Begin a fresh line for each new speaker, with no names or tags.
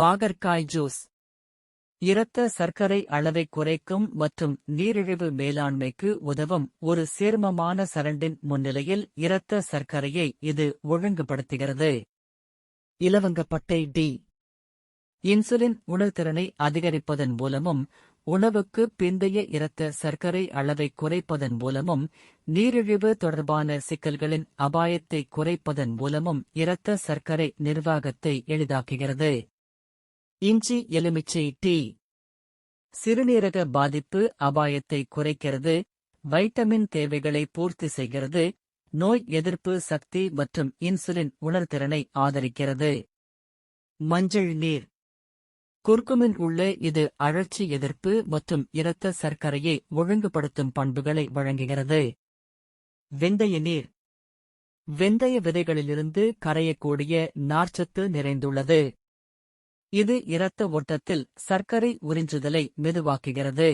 பாகற்காய் ஜூஸ். இரத்த சர்க்கரை அளவை குறைக்கும் மற்றும் நீரிழிவு மேலாண்மைக்கு உதவும் ஒரு சேர்மமான சரண்டின் முன்னிலையில் இரத்த சர்க்கரையை இது ஒழுங்குபடுத்துகிறது. இலவங்கப்பட்டை டி இன்சுலின் உணர்திறனை அதிகரிப்பதன் மூலமும் உணவுக்கு பிந்தைய இரத்த சர்க்கரை அளவை குறைப்பதன் மூலமும் நீரிழிவு தொடர்பான சிக்கல்களின் அபாயத்தை குறைப்பதன் மூலமும் இரத்த சர்க்கரை நிர்வாகத்தை எளிதாக்குகிறது. இஞ்சி எலுமிச்சை டீ. சிறுநீரக பாதிப்பு அபாயத்தை குறைக்கிறது. வைட்டமின் தேவைகளை பூர்த்தி செய்கிறது. நோய் எதிர்ப்பு சக்தி மற்றும் இன்சுலின் உணர்திறனை ஆதரிக்கிறது. மஞ்சள் நீர். குர்குமின் உள்ள இது அழற்சி எதிர்ப்பு மற்றும் இரத்த சர்க்கரையை ஒழுங்குபடுத்தும் பண்புகளை வழங்குகிறது. வெந்தய நீர். வெந்தய விதைகளிலிருந்து கரையக்கூடிய நார்ச்சத்து நிறைந்துள்ளது. இது இரத்த ஓட்டத்தில் சர்க்கரை உறிஞ்சுதலை மெதுவாக்குகிறது.